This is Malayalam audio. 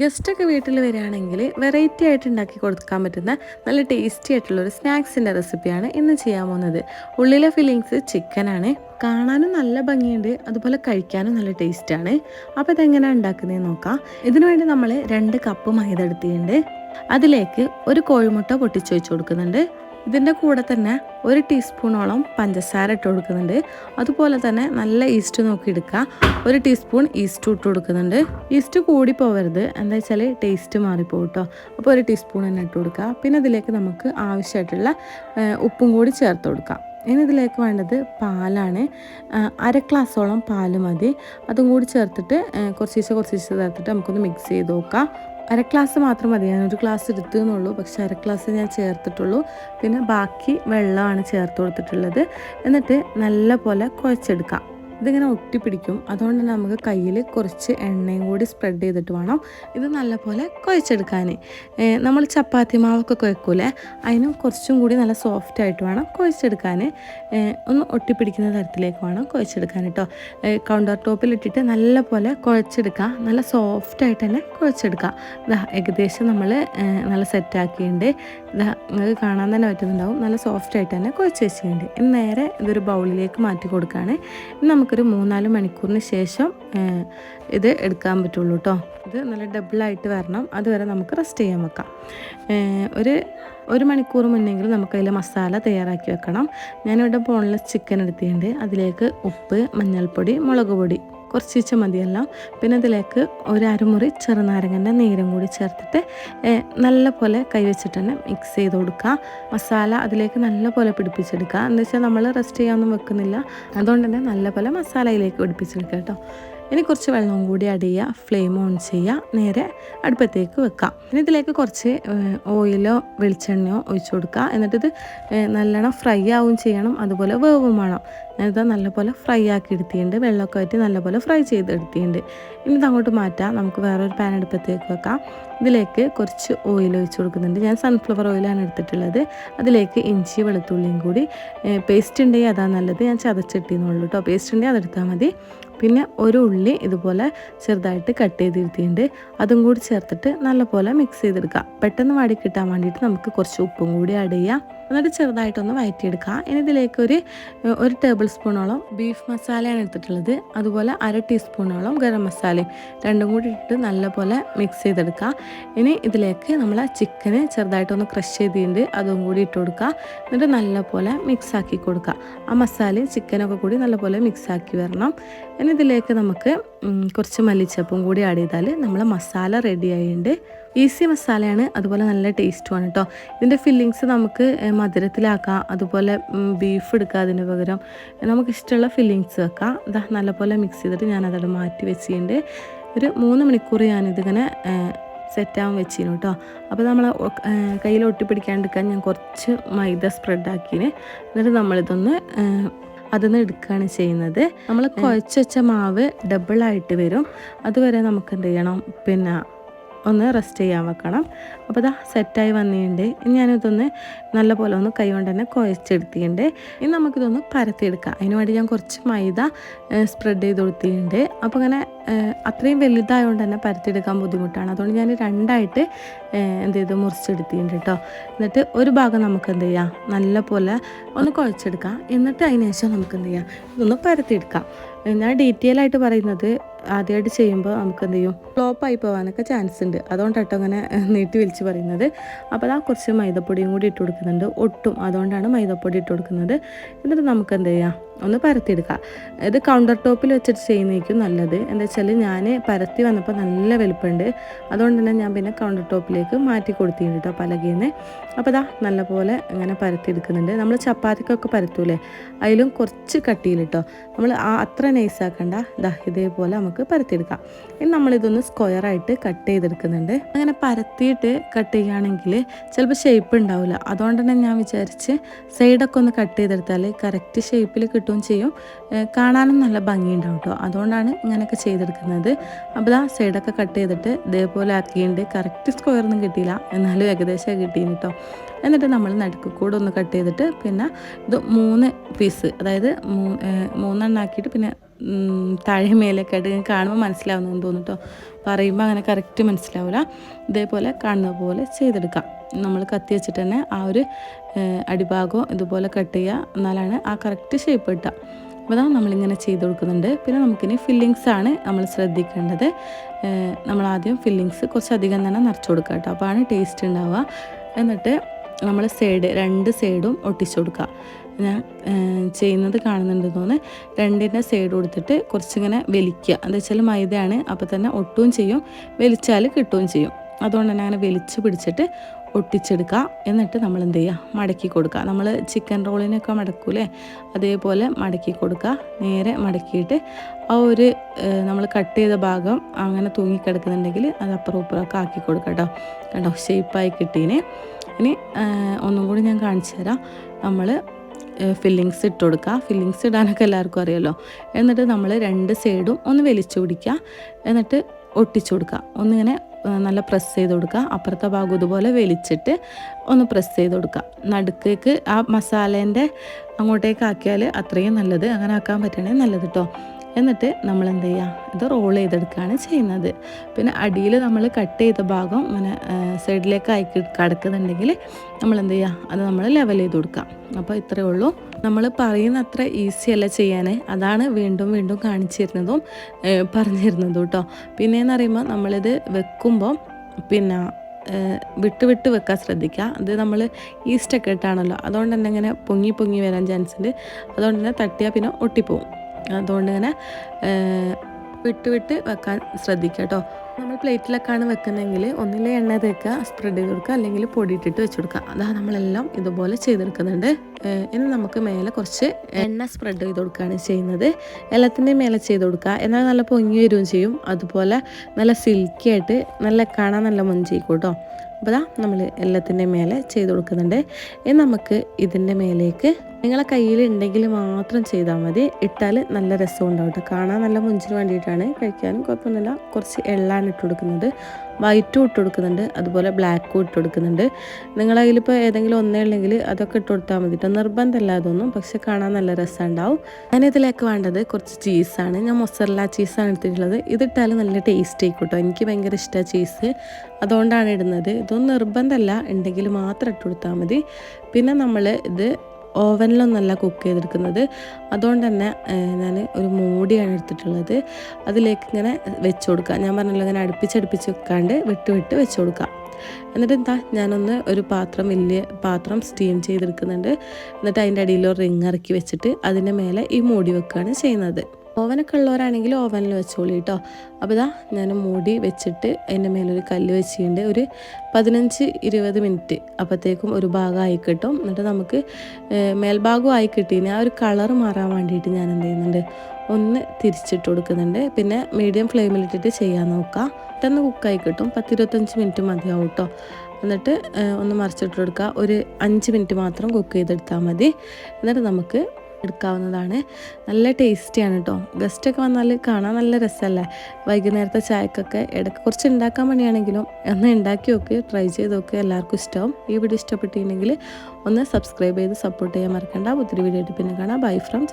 ഗസ്റ്റൊക്കെ വീട്ടിൽ വരികയാണെങ്കിൽ വെറൈറ്റി ആയിട്ട് ഉണ്ടാക്കി കൊടുക്കാൻ പറ്റുന്ന നല്ല ടേസ്റ്റി ആയിട്ടുള്ള ഒരു സ്നാക്സിന്റെ റെസിപ്പിയാണ് ഇന്ന് ചെയ്യാൻ പോകുന്നത്. ഉള്ളിലെ ഫില്ലിങ്സ് ചിക്കനാണ് കാണാനും നല്ല ഭംഗിയുണ്ട്. അതുപോലെ കഴിക്കാനും നല്ല ടേസ്റ്റാണ് അപ്പോൾ ഇതെങ്ങനെയാണ് ഉണ്ടാക്കുന്നതെന്ന് നോക്കാം. ഇതിനുവേണ്ടി നമ്മൾ രണ്ട് കപ്പ് മൈദ എടുത്തിട്ടുണ്ട്. അതിലേക്ക് ഒരു കോഴിമുട്ട പൊട്ടിച്ചു വെച്ച് കൊടുക്കുന്നുണ്ട്. ഇതിന്റെ കൂടെ തന്നെ ഒരു ടീസ്പൂണോളം പഞ്ചസാര ഇട്ട് കൊടുക്കുന്നുണ്ട്. അതുപോലെ തന്നെ നല്ല ഈസ്റ്റ് നോക്കി എടുക്കുക. ഒരു ടീസ്പൂൺ ഈസ്റ്റ് ഇട്ട് കൊടുക്കുന്നുണ്ട്. ഈസ്റ്റ് കൂടി പോകരുത്. എന്താ വെച്ചാൽ ടേസ്റ്റ് മാറിപ്പോകും കേട്ടോ. അപ്പോൾ ഒരു ടീസ്പൂൺ തന്നെ ഇട്ട് കൊടുക്കുക. പിന്നെ ഇതിലേക്ക് നമുക്ക് ആവശ്യമായിട്ടുള്ള ഉപ്പും കൂടി ചേർത്ത് കൊടുക്കാം. ഇനി ഇതിലേക്ക് വേണ്ടത് പാലാണ്. അര ഗ്ലാസ്സോളം പാൽ മതി. അതും കൂടി ചേർത്തിട്ട് കുറച്ച് കുറച്ച് ചേർത്തിട്ട് നമുക്കൊന്ന് മിക്സ് ചെയ്ത് നോക്കാം. അര ഗ്ലാസ് മാത്രം മതി. ഞാനൊരു ഗ്ലാസ് എടുത്തു എന്നുള്ളൂ. പക്ഷേ അര ഗ്ലാസ് ഞാൻ ചേർത്തിട്ടുള്ളൂ. പിന്നെ ബാക്കി വെള്ളമാണ് ചേർത്ത് കൊടുത്തിട്ടുള്ളത്. എന്നിട്ട് നല്ല പോലെ കുഴച്ചെടുക്കാം. ഇതിങ്ങനെ ഒട്ടിപ്പിടിക്കും. അതുകൊണ്ട് തന്നെ നമുക്ക് കയ്യിൽ കുറച്ച് എണ്ണയും കൂടി സ്പ്രെഡ് ചെയ്തിട്ട് വേണം ഇത് നല്ലപോലെ കുഴച്ചെടുക്കാൻ നമ്മൾ ചപ്പാത്തി മാവൊക്കെ കുഴക്കൂലേ? അതിനും കുറച്ചും കൂടി നല്ല സോഫ്റ്റ് ആയിട്ട് വേണം കുഴച്ചെടുക്കാൻ ഒന്ന് ഒട്ടിപ്പിടിക്കുന്ന തരത്തിലേക്ക് വേണം കുഴച്ചെടുക്കാൻ കേട്ടോ കൗണ്ടർ ടോപ്പിൽ ഇട്ടിട്ട് നല്ലപോലെ കുഴച്ചെടുക്കുക നല്ല സോഫ്റ്റ് ആയിട്ട് തന്നെ കുഴച്ചെടുക്കുക ഇതാ ഏകദേശം നമ്മൾ നല്ല സെറ്റാക്കിയിട്ടുണ്ട് ഇതാ നിങ്ങൾക്ക് കാണാൻ തന്നെ പറ്റുന്നുണ്ടാവും. നല്ല സോഫ്റ്റ് ആയിട്ട് തന്നെ കുഴച്ച് വെച്ചിട്ടുണ്ട്. നേരെ ഇതൊരു ബൗളിലേക്ക് മാറ്റി കൊടുക്കുകയാണ് നമുക്ക് നമുക്കൊരു മൂന്നാൽ മണിക്കൂറിന് ശേഷം ഇത് എടുക്കാൻ പറ്റുള്ളൂ കേട്ടോ ഇത് നല്ല ഡബിളായിട്ട് വരണം. അതുവരെ നമുക്ക് റെസ്റ്റ് ചെയ്യാൻ വെക്കാം. ഒരു ഒരു മണിക്കൂർ മുന്നെങ്കിലും നമുക്ക് അതിൽ മസാല തയ്യാറാക്കി വെക്കണം. ഞാനിവിടെ ബോൺലെസ് ചിക്കൻ എടുത്തിട്ടുണ്ട്. അതിലേക്ക് ഉപ്പ് മഞ്ഞൾപ്പൊടി മുളക് പൊടി കുറച്ച് മതിയല്ല. പിന്നെ ഇതിലേക്ക് ഒരു അരമുറി ചെറുനാരങ്ങന്റെ നീരും കൂടി ചേർത്തിട്ട് നല്ല പോലെ കൈവച്ചിട്ട് തന്നെ മിക്സ് ചെയ്ത് കൊടുക്കുക. മസാല അതിലേക്ക് നല്ല പോലെ പിടിപ്പിച്ചെടുക്കുക. എന്ന് വെച്ചാൽ നമ്മൾ റെസ്റ്റ് ചെയ്യാനൊന്നും വെക്കുന്നില്ല. അതുകൊണ്ട് തന്നെ നല്ല പോലെ മസാലയിലേക്ക് പിടിപ്പിച്ചെടുക്കുക കേട്ടോ. ഇനി കുറച്ച് വെള്ളവും കൂടി ആഡ് ചെയ്യുക ഫ്ലെയിം ഓൺ ചെയ്യുക നേരെ അടുപ്പത്തേക്ക് വെക്കാം. ഇനി ഇതിലേക്ക് കുറച്ച് ഓയിലോ വെളിച്ചെണ്ണയോ ഒഴിച്ചു കൊടുക്കുക. എന്നിട്ട് നല്ലോണം ഫ്രൈ ആവും ചെയ്യണം. അതുപോലെ വേവും വേണം. ഞാനിത് നല്ലപോലെ ഫ്രൈ ആക്കി എടുത്തിട്ടുണ്ട്. വെള്ളമൊക്കെ ആയിട്ട് നല്ലപോലെ ഫ്രൈ ചെയ്ത് എടുത്തിട്ടുണ്ട്. ഇനി ഇത് അങ്ങോട്ട് മാറ്റാം. നമുക്ക് വേറൊരു പാൻ അടുപ്പത്തേക്ക് വെക്കാം. ഇതിലേക്ക് കുറച്ച് ഓയിൽ ഒഴിച്ചു കൊടുക്കുന്നുണ്ട്. ഞാൻ സൺഫ്ലവർ ഓയിലാണ് എടുത്തിട്ടുള്ളത്. അതിലേക്ക് ഇഞ്ചി വെളുത്തുള്ളിയും കൂടി പേസ്റ്റ് ഉണ്ടെങ്കിൽ അതാണ് നല്ലത്. ഞാൻ ചതച്ചിട്ടിന്നുള്ളൂ കേട്ടോ പേസ്റ്റ് ഉണ്ടെങ്കിൽ അതെടുത്താൽ മതി. പിന്നെ ഒരു ഉള്ളി ഇതുപോലെ ചെറുതായിട്ട് കട്ട് ചെയ്തിരുത്തിയിട്ടുണ്ട്. അതും കൂടി ചേർത്തിട്ട് നല്ലപോലെ മിക്സ് ചെയ്തെടുക്കുക പെട്ടെന്ന് വാടി കിട്ടാൻ വേണ്ടിയിട്ട് നമുക്ക് കുറച്ച് ഉപ്പും കൂടി ആഡ് ചെയ്യാം. എന്നിട്ട് ചെറുതായിട്ടൊന്ന് വയറ്റിയെടുക്കുക. ഇനി ഇതിലേക്ക് ഒരു ഒരു ടേബിൾ സ്പൂണോളം ബീഫ് മസാലയാണ് എടുത്തിട്ടുള്ളത്. അതുപോലെ അര ടീസ്പൂണോളം ഗരം മസാലയും രണ്ടും കൂടി ഇട്ടിട്ട് നല്ലപോലെ മിക്സ് ചെയ്തെടുക്കുക. ഇനി ഇതിലേക്ക് നമ്മൾ ചിക്കന് ചെറുതായിട്ടൊന്ന് ക്രഷ് ചെയ്തിട്ടുണ്ട്. അതും കൂടി ഇട്ട് കൊടുക്കുക. എന്നിട്ട് നല്ലപോലെ മിക്സ് ആക്കി കൊടുക്കുക. ആ മസാലയും ചിക്കനൊക്കെ കൂടി നല്ലപോലെ മിക്സ് ആക്കി വരണം. ഇനി ഇതിലേക്ക് നമുക്ക് കുറച്ച് മല്ലിച്ചപ്പും കൂടി ആഡ് ചെയ്താൽ നമ്മൾ മസാല റെഡി ആയിട്ടുണ്ട്. ഈസി മസാലയാണ് അതുപോലെ നല്ല ടേസ്റ്റുമാണ് കേട്ടോ ഇതിന്റെ ഫില്ലിങ്സ് നമുക്ക് മധുരത്തിലാക്കാം അതുപോലെ ബീഫ് എടുക്കുക അതിന് പകരം. നമുക്കിഷ്ടമുള്ള ഫില്ലിങ്സ് വെക്കാം. ഇതാ നല്ലപോലെ മിക്സ് ചെയ്തിട്ട് ഞാൻ അതവിടെ മാറ്റി വെച്ചിട്ടുണ്ട്. ഒരു മൂന്ന് മണിക്കൂർ ഞാനിതിങ്ങനെ സെറ്റാവാൻ വെച്ചിരുന്നു കേട്ടോ അപ്പോൾ നമ്മൾ കയ്യിൽ ഒട്ടിപ്പിടിക്കാണ്ടിരിക്കാൻ ഞാൻ കുറച്ച് മൈദ സ്പ്രെഡാക്കിന് എന്നിട്ട് നമ്മളിതൊന്ന് അതിന്ന് എടുക്കുകയാണ് ചെയ്യുന്നത്. നമ്മൾ കുഴച്ച് വെച്ച മാവ് ഡബിളായിട്ട് വരും. അതുവരെ നമുക്ക് എന്ത് ചെയ്യണം? പിന്നെ ഒന്ന് റെസ്റ്റ് ചെയ്യാൻ വെക്കണം. അപ്പോൾ ഇതാ സെറ്റായി വന്നിട്ടുണ്ട്. ഞാനിതൊന്ന് നല്ല പോലെ ഒന്ന് കൈ കൊണ്ട് തന്നെ കുഴച്ചെടുത്തിട്ടുണ്ട്. ഇനി നമുക്കിതൊന്ന് പരത്തിയെടുക്കാം. അതിന് വേണ്ടി ഞാൻ കുറച്ച് മൈദ സ്പ്രെഡ് ചെയ്ത് കൊടുത്തിട്ടുണ്ട്. അപ്പോൾ അങ്ങനെ അത്രയും വലുതായതുകൊണ്ട് തന്നെ പരത്തിയെടുക്കാൻ ബുദ്ധിമുട്ടാണ്. അതുകൊണ്ട് ഞാൻ രണ്ടായിട്ട് എന്ത് ചെയ്ത്? മുറിച്ചെടുത്തിട്ടുണ്ട് കേട്ടോ. എന്നിട്ട് ഒരു ഭാഗം നമുക്ക് എന്ത് ചെയ്യാം? നല്ല പോലെ ഒന്ന് കുഴച്ചെടുക്കാം. എന്നിട്ട് അതിന് ശേഷം നമുക്ക് എന്ത് ചെയ്യാം? ഇതൊന്ന് പരത്തിയെടുക്കാം. ഞാൻ ഡീറ്റെയിൽ ആയിട്ട് പറയുന്നത് ആദ്യമായിട്ട് ചെയ്യുമ്പോൾ നമുക്ക് എന്ത് ചെയ്യും ഫ്ലോപ്പായി പോകാനൊക്കെ ചാൻസ് ഉണ്ട് അതുകൊണ്ടാട്ടോ അങ്ങനെ നീട്ടി വിളിച്ച് പറയുന്നത്. അപ്പോൾ ആ കുറച്ച് മൈദപ്പൊടിയും കൂടി ഇട്ട് കൊടുക്കുന്നുണ്ട്. ഒട്ടും അതുകൊണ്ടാണ് മൈദപ്പൊടി ഇട്ട് കൊടുക്കുന്നത്. എന്നിട്ട് നമുക്ക് എന്ത് ചെയ്യാം ഒന്ന് പരത്തിയെടുക്കുക ഇത് കൗണ്ടർ ടോപ്പിൽ വെച്ചിട്ട് ചെയ്യുന്നതായിരിക്കും നല്ലത്. എന്താ വെച്ചാൽ ഞാൻ പരത്തി വന്നപ്പോൾ നല്ല വലുപ്പമുണ്ട്. അതുകൊണ്ട് തന്നെ ഞാൻ പിന്നെ കൗണ്ടർ ടോപ്പിലേക്ക് മാറ്റി കൊടുത്തിട്ടുണ്ട് കേട്ടോ പലകീന്ന്. അപ്പോൾ ഇതാ നല്ലപോലെ ഇങ്ങനെ പരത്തിയെടുക്കുന്നുണ്ട്. നമ്മൾ ചപ്പാത്തിക്കൊക്കെ പരത്തൂലേ? അതിലും കുറച്ച് കട്ടിയിൽ കേട്ടോ നമ്മൾ ആ അത്ര നൈസാക്കണ്ട ഇതാ ഇതേപോലെ നമുക്ക് പരത്തിയെടുക്കാം. ഇനി നമ്മളിതൊന്ന് സ്ക്വയറായിട്ട് കട്ട് ചെയ്തെടുക്കുന്നുണ്ട്. അങ്ങനെ പരത്തിയിട്ട് കട്ട് ചെയ്യുകയാണെങ്കിൽ ചിലപ്പോൾ ഷേപ്പ് ഉണ്ടാവില്ല. അതുകൊണ്ട് തന്നെ ഞാൻ വിചാരിച്ച് സൈഡൊക്കെ ഒന്ന് കട്ട് ചെയ്തെടുത്താൽ കറക്റ്റ് ഷേപ്പിൽ കിട്ടും കിട്ടുകയും ചെയ്യും. കാണാനും നല്ല ഭംഗിയുണ്ടാവും കേട്ടോ. അതുകൊണ്ടാണ് ഇങ്ങനെയൊക്കെ ചെയ്തെടുക്കുന്നത്. അപ്പോൾ ആ സൈഡൊക്കെ കട്ട് ചെയ്തിട്ട് ഇതേപോലെ ആക്കിയിട്ടുണ്ട്. കറക്റ്റ് സ്ക്വയറൊന്നും കിട്ടിയില്ല. എന്നാലും ഏകദേശം കിട്ടിയിന് കേട്ടോ. എന്നിട്ട് നമ്മൾ നടുക്ക് കൂടെ ഒന്ന് കട്ട് ചെയ്തിട്ട് പിന്നെ ഇത് മൂന്ന് പീസ് അതായത് മൂന്നെണ്ണം ആക്കിയിട്ട് പിന്നെ താഴെ മേലൊക്കെ ആയിട്ട് കാണുമ്പോൾ മനസ്സിലാവുന്നതെന്ന് തോന്നുന്നു പറയുമ്പോൾ അങ്ങനെ കറക്റ്റ് മനസ്സിലാവില്ല ഇതേപോലെ കാണുന്ന പോലെ ചെയ്തെടുക്കാം. നമ്മൾ കത്തി വെച്ചിട്ട് തന്നെ ആ ഒരു അടിഭാഗം ഇതുപോലെ കട്ട് ചെയ്യുക എന്നാലാണ് ആ കറക്റ്റ് ഷേപ്പ് കിട്ടുക. അപ്പോൾ അതാണ് നമ്മളിങ്ങനെ ചെയ്ത് കൊടുക്കുന്നുണ്ട്. പിന്നെ നമുക്കിനി ഫില്ലിങ്സ് ആണ് നമ്മൾ ശ്രദ്ധിക്കേണ്ടത്. നമ്മൾ ആദ്യം ഫില്ലിങ്സ് കുറച്ചധികം തന്നെ നിറച്ച് കൊടുക്കുക കേട്ടോ അപ്പോൾ ആണ് ടേസ്റ്റ് ഉണ്ടാവുക. എന്നിട്ട് നമ്മൾ സൈഡ് രണ്ട് സൈഡും ഒട്ടിച്ചു കൊടുക്കുക. ഞാൻ ചെയ്യുന്നത് കാണുന്നുണ്ട് തോന്നുന്നു. രണ്ടിന്റെ സൈഡ് കൊടുത്തിട്ട് കുറച്ചിങ്ങനെ വലിക്കുക. എന്താ വെച്ചാൽ മൈദയാണ് അപ്പോൾ തന്നെ ഒട്ടുകയും ചെയ്യും. വലിച്ചാൽ കിട്ടുകയും ചെയ്യും. അതുകൊണ്ട് തന്നെ അങ്ങനെ വലിച്ച് പിടിച്ചിട്ട് ഒട്ടിച്ചെടുക്കുക. എന്നിട്ട് നമ്മൾ എന്ത് ചെയ്യുക? മടക്കി കൊടുക്കുക. നമ്മൾ ചിക്കൻ റോളിനൊക്കെ മടക്കൂലേ? അതേപോലെ മടക്കി കൊടുക്കുക. നേരെ മടക്കിയിട്ട് ആ ഒരു നമ്മൾ കട്ട് ചെയ്ത ഭാഗം അങ്ങനെ തൂങ്ങിക്കിടക്കുന്നുണ്ടെങ്കിൽ അത് അപ്പുറം ഇപ്പുറമൊക്കെ ആക്കി കൊടുക്കുക കേട്ടോ. കണ്ടോ? ഷേപ്പായി കിട്ടീന്. ഇനി ഒന്നും കൂടി ഞാൻ കാണിച്ചു തരാം. നമ്മൾ ഫില്ലിങ്സ് ഇട്ട് കൊടുക്കുക ഫില്ലിങ്സ് ഇടാനൊക്കെ എല്ലാവർക്കും അറിയാലോ. എന്നിട്ട് നമ്മൾ രണ്ട് സൈഡും ഒന്ന് വലിച്ചു പിടിക്കുക എന്നിട്ട് ഒട്ടിച്ചു കൊടുക്കുക ഒന്നിങ്ങനെ നല്ല പ്രസ് ചെയ്ത് കൊടുക്കുക അപ്പുറത്തെ ഭാഗം ഇതുപോലെ വലിച്ചിട്ട് ഒന്ന് പ്രസ് ചെയ്ത് കൊടുക്കുക നടുക്കേക്ക് ആ മസാലേന്റെ അങ്ങോട്ടേക്ക് ആക്കിയാൽ അത്രയും നല്ലത്. അങ്ങനെ ആക്കാൻ പറ്റണേ നല്ലത് കേട്ടോ എന്നിട്ട് നമ്മൾ എന്ത് ചെയ്യുക ഇത് റോൾ ചെയ്തെടുക്കുകയാണ് ചെയ്യുന്നത്. പിന്നെ അടിയിൽ നമ്മൾ കട്ട് ചെയ്ത ഭാഗം ഇങ്ങനെ സൈഡിലേക്ക് ആയി കിടക്കുന്നുണ്ടെങ്കിൽ നമ്മൾ എന്ത് ചെയ്യുക അത് നമ്മൾ ലെവൽ ചെയ്ത് കൊടുക്കാം അപ്പോൾ ഇത്രയേ ഉള്ളൂ. നമ്മൾ പറയുന്ന അത്ര ഈസി അല്ല ചെയ്യാൻ. അതാണ് വീണ്ടും വീണ്ടും കാണിച്ചു തരുന്നതും ഏഹ് പറഞ്ഞു തരുന്നതും കേട്ടോ. പിന്നെയെന്ന് പറയുമ്പോൾ നമ്മളിത് വെക്കുമ്പോൾ പിന്നെ വിട്ട് വിട്ട് വെക്കാൻ ശ്രദ്ധിക്കുക. അത് നമ്മൾ ഈസ്റ്റൊക്കെ ഇട്ടാണല്ലോ. അതുകൊണ്ട് തന്നെ ഇങ്ങനെ പൊങ്ങി പൊങ്ങി വരാൻ ചാൻസ് ഉണ്ട്. അതുകൊണ്ട് തന്നെ തട്ടിയാൽ പിന്നെ ഒട്ടിപ്പോവും. അതുകൊണ്ട് തന്നെ വിട്ട് വിട്ട് വെക്കാൻ ശ്രദ്ധിക്കുക കേട്ടോ. നമ്മൾ പ്ലേറ്റിലൊക്കെയാണ് വെക്കുന്നതെങ്കിൽ ഒന്നിലെ എണ്ണ തേക്കുക സ്പ്രെഡ് ചെയ്ത് കൊടുക്കുക അല്ലെങ്കിൽ പൊടി ഇട്ടിട്ട് വെച്ച് കൊടുക്കുക. അതാ നമ്മളെല്ലാം ഇതുപോലെ ചെയ്തെടുക്കുന്നുണ്ട്. ഇനി നമുക്ക് മേലെ കുറച്ച് എണ്ണ സ്പ്രെഡ് ചെയ്ത് കൊടുക്കുകയാണ് ചെയ്യുന്നത്. എല്ലാത്തിന്റെയും മേലെ ചെയ്ത് കൊടുക്കുക. എന്നാൽ നല്ല പൊങ്ങി വരികയും ചെയ്യും. അതുപോലെ നല്ല സിൽക്കി ആയിട്ട് നല്ല കാണാൻ നല്ല മൊഞ്ചിക്കും കേട്ടോ. അപ്പോൾ ഇതാ നമ്മൾ എല്ലാത്തിന്റെയും മേലെ ചെയ്ത് കൊടുക്കുന്നുണ്ട്. ഇനി നമുക്ക് ഇതിന്റെ മേലേക്ക് നിങ്ങളെ കയ്യിൽ ഉണ്ടെങ്കിൽ മാത്രം ചെയ്താൽ മതി. ഇട്ടാൽ നല്ല രസം ഉണ്ടാവും കാണാൻ നല്ല മുഞ്ചിന് വേണ്ടിയിട്ടാണ് കഴിക്കാനും കുഴപ്പമൊന്നുമില്ല. കുറച്ച് എള്ളാണ് ഇട്ട് കൊടുക്കുന്നത്. വൈറ്റും ഇട്ട് കൊടുക്കുന്നുണ്ട് അതുപോലെ ബ്ലാക്കും ഇട്ട് കൊടുക്കുന്നുണ്ട്. നിങ്ങൾ കയ്യിലിപ്പോൾ ഏതെങ്കിലും ഒന്നേ ഉള്ളെങ്കിൽ അതൊക്കെ ഇട്ട് കൊടുത്താൽ മതി കേട്ടോ. നിർബന്ധമല്ല അതൊന്നും പക്ഷെ കാണാൻ നല്ല രസം ഉണ്ടാവും. ഞാൻ ഇതിലേക്ക് വേണ്ടത് കുറച്ച് ചീസാണ്. ഞാൻ മൊസറല്ല ചീസാണ് എടുത്തിട്ടുള്ളത്. ഇതിട്ടാൽ നല്ല ടേസ്റ്റ് ആയിക്കോട്ടോ കേട്ടോ. എനിക്ക് ഭയങ്കര ഇഷ്ടമാണ് ചീസ്. അതുകൊണ്ടാണ് ഇടുന്നത്. ഇതൊന്നും നിർബന്ധമല്ല. ഉണ്ടെങ്കിൽ മാത്രം ഇട്ട് കൊടുത്താൽ മതി. പിന്നെ നമ്മൾ ഇത് ഓവനിലൊന്നല്ല കുക്ക് ചെയ്തെടുക്കുന്നത്. അതുകൊണ്ട് തന്നെ ഞാൻ ഒരു മൂടിയാണ് എടുത്തിട്ടുള്ളത്. അതിലേക്ക് ഇങ്ങനെ വെച്ച് കൊടുക്കുക. ഞാൻ പറഞ്ഞല്ലോ ഇങ്ങനെ അടുപ്പിച്ചടുപ്പിച്ച് വെക്കാണ്ട് വിട്ട് വിട്ട് വെച്ച് കൊടുക്കുക. എന്നിട്ട് എന്താ ഞാനൊന്ന് ഒരു പാത്രം വലിയ പാത്രം സ്റ്റീം ചെയ്തെടുക്കുന്നുണ്ട്. എന്നിട്ട് അതിന്റെ അടിയിൽ ഒരു റിങ് ഇറക്കി വെച്ചിട്ട് അതിന്റെ മേലെ ഈ മൂടി വെക്കുകയാണ് ചെയ്യുന്നത്. ഓവനൊക്കെ ഉള്ളവരാണെങ്കിൽ ഓവനിൽ വെച്ചോളി കേട്ടോ. അപ്പോൾ ഇതാ ഞാൻ മൂടി വെച്ചിട്ട് അതിന്റെ മേലൊരു കല്ല് വെച്ചിട്ടുണ്ട്. ഒരു പതിനഞ്ച് ഇരുപത് മിനിറ്റ് അപ്പോഴത്തേക്കും ഒരു ഭാഗം ആയി കിട്ടും. എന്നിട്ട് നമുക്ക് മേൽഭാഗം ആയി കിട്ടീന് ആ ഒരു കളർ മാറാൻ വേണ്ടിയിട്ട് ഞാൻ എന്ത് ചെയ്യുന്നുണ്ട് ഒന്ന് തിരിച്ചിട്ട് കൊടുക്കുന്നുണ്ട്. പിന്നെ മീഡിയം ഫ്ലെയിമിലിട്ടിട്ട് ചെയ്യാൻ നോക്കുക പെട്ടെന്ന് കുക്കായി കിട്ടും. പത്തിരുപത്തഞ്ച് മിനിറ്റ് മതിയാവും കേട്ടോ. എന്നിട്ട് ഒന്ന് മറിച്ചിട്ട് കൊടുക്കുക ഒരു അഞ്ച് മിനിറ്റ് മാത്രം കുക്ക് ചെയ്തെടുത്താൽ മതി. എന്നിട്ട് നമുക്ക് എടുക്കാവുന്നതാണ്. നല്ല ടേസ്റ്റിയാണ് കേട്ടോ ഗസ്റ്റൊക്കെ വന്നാൽ കാണാൻ നല്ല രസമല്ലേ വൈകുന്നേരത്തെ ചായക്കൊക്കെ ഇടയ്ക്ക് കുറച്ച് ഉണ്ടാക്കാൻ പണിയാണെങ്കിലും ഒന്ന് ഉണ്ടാക്കി നോക്ക് ട്രൈ ചെയ്ത് നോക്ക്. എല്ലാവർക്കും ഇഷ്ടമാവും ഈ വീഡിയോ ഇഷ്ടപ്പെട്ടിട്ടുണ്ടെങ്കിൽ ഒന്ന് സബ്സ്ക്രൈബ് ചെയ്ത് സപ്പോർട്ട് ചെയ്യാൻ മറക്കണ്ട. ഒത്തിരി വീഡിയോ ആയിട്ട് പിന്നെ കാണാം. Bye from